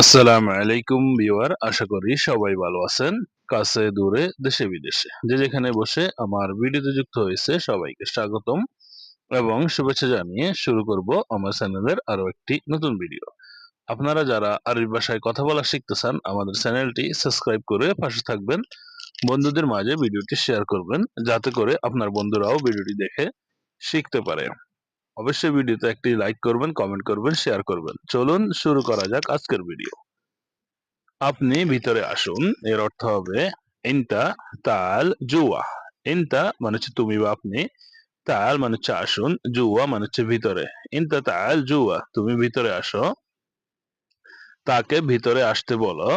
আসসালামু আলাইকুম ভিউয়ার, আশা করি সবাই ভালো আছেন। কাছে দূরে দেশে বিদেশে। যে যেখানে বসে আমার ভিডিওতে যুক্ত হয়েছে সবাইকে স্বাগতম এবং শুভেচ্ছা জানিয়ে শুরু করব আমার চ্যানেলের আরও একটি নতুন ভিডিও। আপনারা যারা আরবি ভাষায় কথা বলা শিখতে চান, আমাদের চ্যানেলটি সাবস্ক্রাইব করে পাশে থাকবেন। বন্ধুদের মাঝে ভিডিওটি শেয়ার করবেন, যাতে করে আপনার বন্ধুরাও ভিডিওটি দেখে শিখতে পারে। অবশ্যই ভিডিওতে একটি লাইক করবেন কমেন্ট করবেন শেয়ার করবেন। চলুন শুরু করা যাক আজকের ভিডিও আপনি ভিতরে আসুন, এর অর্থ হবে ইনতা তাল জুয়া। ইনতা মানে হচ্ছে তুমি বা আপনি। তাল মানে হচ্ছে আসুন, জুয়া মানে হচ্ছে ভিতরে। ইনতা তাল জুয়া, তুমি ভিতরে আসো। তাকে ভিতরে আসতে বলো।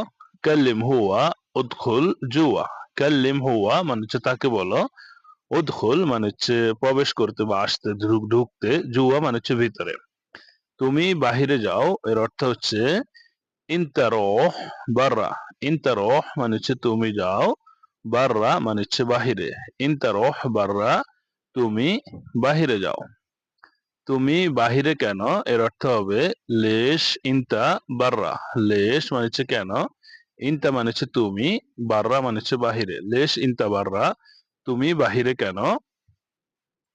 কাল্লিম হুয়া, উদখুল জুয়া। কাল্লিম হুয়া মানে হচ্ছে তাকে বলো। উদখুল মানে হচ্ছে প্রবেশ করতে বা আসতে, ঢুক- ঢুকতে, জুয়া মানে হচ্ছে ভিতরে। তুমি বাহিরে যাও, এর অর্থ হচ্ছে ইনতা বাররা। ইনতা মানে হচ্ছে তুমি যাও, বাররা মানে হচ্ছে বাহিরে। ইনতা বাররা, তুমি বাহিরে যাও। তুমি বাহিরে কেন? এর অর্থ হবে লেশ, ইনতা, বাররা। লেশ মানে হচ্ছে কেন? ইনতা মানে হচ্ছে তুমি, বাররা মানে হচ্ছে বাহিরে। লেশ, ইনতা, বাররা তুমি বাহিরে কেন?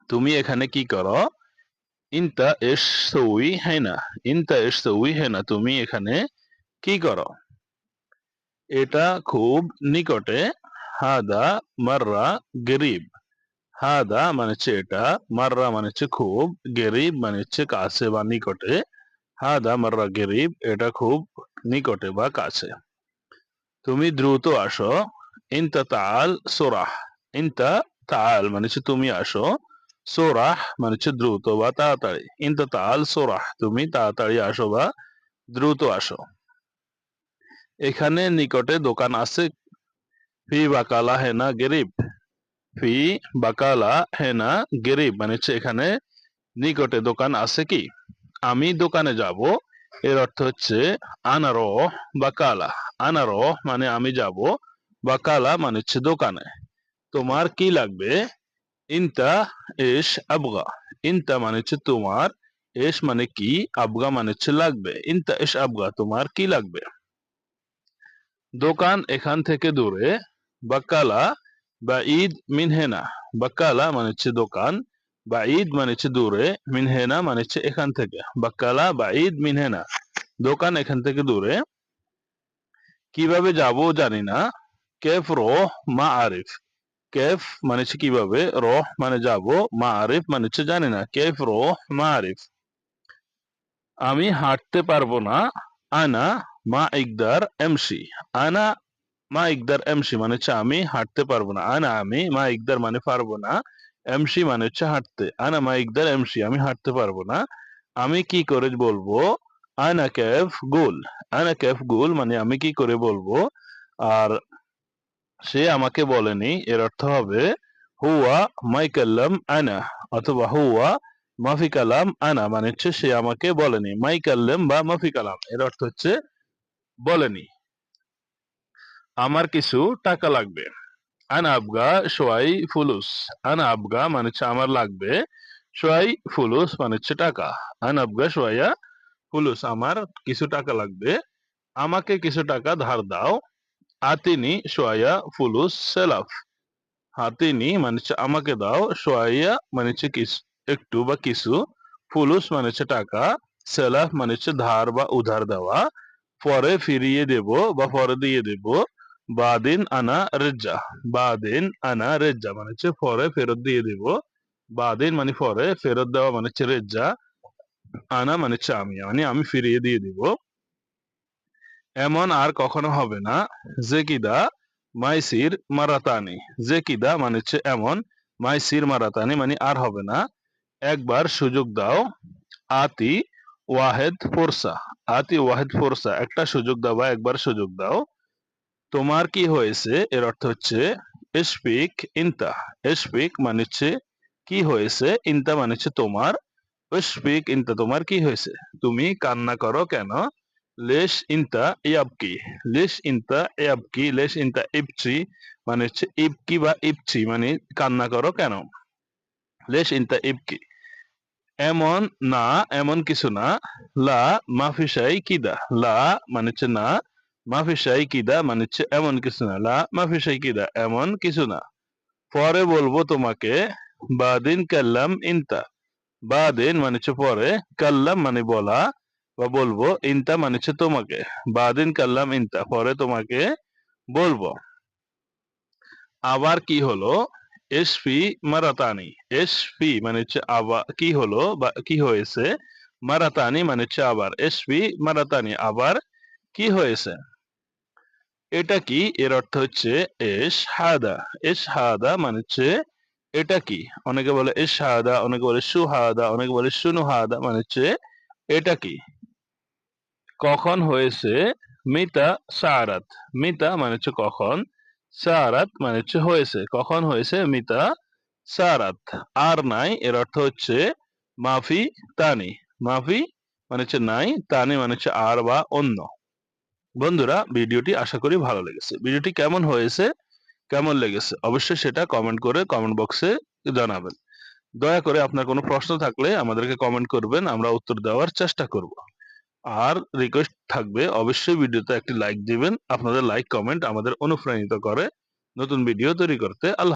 তুমি এখানে কি করো? ইনতা এস সউই হেনা, ইনতা এস সউই হেনা, তুমি এখানে কি করো? এটা খুব নিকটে, হাদা মাররা গরিব। হাদা মানে হচ্ছে এটা, মাররা মানে হচ্ছে খুব, গরিব মানে হচ্ছে কাছে বা নিকটে। হাদা মাররা গরিব, এটা খুব নিকটে বা কাছে। তুমি দ্রুত আসো। ইনতা তাল সোরাহ ইনতা তাল মানে হচ্ছে তুমি আসো, সোরাহ মানে হচ্ছে দ্রুত বা তাড়াতাড়ি। ইনতা তাল, সোরাহ, তুমি তাড়াতাড়ি আসো বা দ্রুত আসো। এখানে নিকটে দোকান আছে, ফি বাকালা হেনা গরিব। ফি বাকালা হেনা গরিব মানে হচ্ছে এখানে নিকটে দোকান আছে কি? আমি দোকানে যাব, এর অর্থ হচ্ছে আনারো বাকালা। আনারো মানে আমি যাব, বাকালা মানে হচ্ছে দোকানে। তোমার কি লাগবে? ইনতা এস আবগা। ইনতা মানে হচ্ছে তোমার এস মানে কি? আবগা মানে হচ্ছে লাগবে। ইনতা এস আবগা, তোমার কি লাগবে? দোকান এখান থেকে দূরে, বাকালা বা ঈদ মিনহেনা। বাকালা মানে হচ্ছে দোকান বা ঈদ মানে হচ্ছে দূরে, মিনহেনা মানে হচ্ছে এখান থেকে। বাকালা বা ঈদ মিনহেনা। দোকান এখান থেকে দূরে। কীভাবে যাব জানি না। কেফ রোহ মা আরিফ কেফ মানে হচ্ছে কীভাবে? রোহ মানে যাব মা আরিফ মানে হচ্ছে জানি না। কেফ, রোহ মা আরিফ আমি হাঁটতে পারব না। আনা মা ইকদার এমসি। আনা মা ইকদার এমসি মানে হচ্ছে আমি হাঁটতে পারব না। আনা আমি মা ইকদার মানে পারব না। এমসি মানে হচ্ছে হাঁটতে। আনা মা ইকদার এমসি, আমি হাঁটতে পারব না। আমি কি করে বলব? আনা ক্যাফ গোল। আনা ক্যাফ গোল মানে আমি কি করে বলব? আর সে আমাকে বলেনি। এর অর্থ হবে, হুয়া মাই কাল্লাম আনা অথবা, হুয়া মাফি কালাম আনা মানে হচ্ছে সে আমাকে বলেনি। মাই বা মাফি কালাম এর অর্থ হচ্ছে বলেনি। আমার কিছু টাকা লাগবে। আনা আবগা সোয়াই ফুলুস। আনা আবগা মানে হচ্ছে আমার লাগবে। সোয়াই ফুলুস মানে হচ্ছে টাকা। আনা আবগা সোয়াইয়া ফুলুস, আমার কিছু টাকা লাগবে। আমাকে কিছু টাকা ধার দাও। আতিনি সোয়াইয়া ফুলুস, সেলাফ। হাতিনি মানে আমাকে দাও সোয়াইয়া মানে কিছু একটু বা কিছু। ফুলুস মানে টাকা, সেলাফ মানে ধার বা উধার দেওয়া। পরে ফিরিয়ে দেব বা পরে দিয়ে দেব। বাদিন আনা রেজ্জা, বাদিন আনা রেজ্জা মানে হচ্ছে পরে ফেরত দিয়ে দেব। বাদিন মানে পরে, ফেরত দেওয়া মানে হচ্ছে রেজ্জা। আনা মানে আমি মানে আমি ফিরিয়ে দিয়ে দিব। এমন আর কখনো হবে না। যে কিদা মাইসির মারাতানি। যে কিদা মানে হচ্ছে এমন, মাইসির মারাতানি মানে আর হবে না। একবার সুযোগ দাও, আতি ওয়াহেদ ফোরসা। আতি ওয়াহেদ ফোরসা, একটা সুযোগ দাও বা একবার সুযোগ দাও। তোমার কি হয়েছে? এর অর্থ হচ্ছে স্পিক ইনতা। স্পিক মানে হচ্ছে, কি হয়েছে? ইনতা মানে হচ্ছে তোমার। স্পিক ইনতা, তোমার কি হয়েছে? তুমি কান্না করো কেন? লেশ ইনতা ইয়াবকি লেশ ইনতা ইয়াবকি লেশ ইনতা ইবচি মানে হচ্ছে ইবকি বা ইবচি মানে কান্না করো কেন? লেশ ইনতা ইবকি, এমন না, এমন কিছু না, লা মাফিসাই কিদা, লা মানে হচ্ছে না, মাফিসাই কিদা মানে হচ্ছে এমন কিছু না, লা মাফিসাই কিদা, এমন কিছু না। পরে বলব তোমাকে, বাদিন কাল্লাম ইনতা, বাদিন মানে হচ্ছে পরে, কাল্লাম মানে বলা বা বলব, ইনতা মানে হচ্ছে তোমাকে। বাদিন কাল্লাম ইনতা, পরে তোমাকে বলব। আবার কি হলো? এসপি মারাতানি এসপি মানে হচ্ছে আবার, কি হলো বা কি হয়েছে? মারাতানি মানে হচ্ছে আবার এসপি মারাতানি আবার কি হয়েছে? এটা কি? এর অর্থ হচ্ছে এস হাদা এস হাদা মানে হচ্ছে এটা কি? অনেকে বলে এস হাদা অনেকে বলে সুহাদা, অনেকে বলে সুনুহাদা মানে হচ্ছে এটা কি? কখন হয়েছে? মিতা সারাত। মিতা মানে হচ্ছে কখন? সারাত মানে হচ্ছে হয়েছে। কখন হয়েছে? মিতা সারাত। আর নাই এর অর্থ হচ্ছে মাফি তানি। মাফি মানে হচ্ছে নাই, তানি মানে হচ্ছে আর বা অন্য। বন্ধুরা, ভিডিওটি আশা করি ভালো লেগেছে। ভিডিওটি কেমন হয়েছে? কেমন লেগেছে? অবশ্যই সেটা কমেন্ট করে কমেন্ট বক্সে জানাবেন। দয়া করে আপনার কোনো প্রশ্ন থাকলে আমাদেরকে কমেন্ট করবেন, আমরা উত্তর দেওয়ার চেষ্টা করব। আর রিকোয়েস্ট থাকবে, অবশ্যই ভিডিওতে একটি লাইক দিবেন। আপনাদের লাইক কমেন্ট আমাদের অনুপ্রাণিত করে নতুন ভিডিও তৈরি করতে। আল্লাহ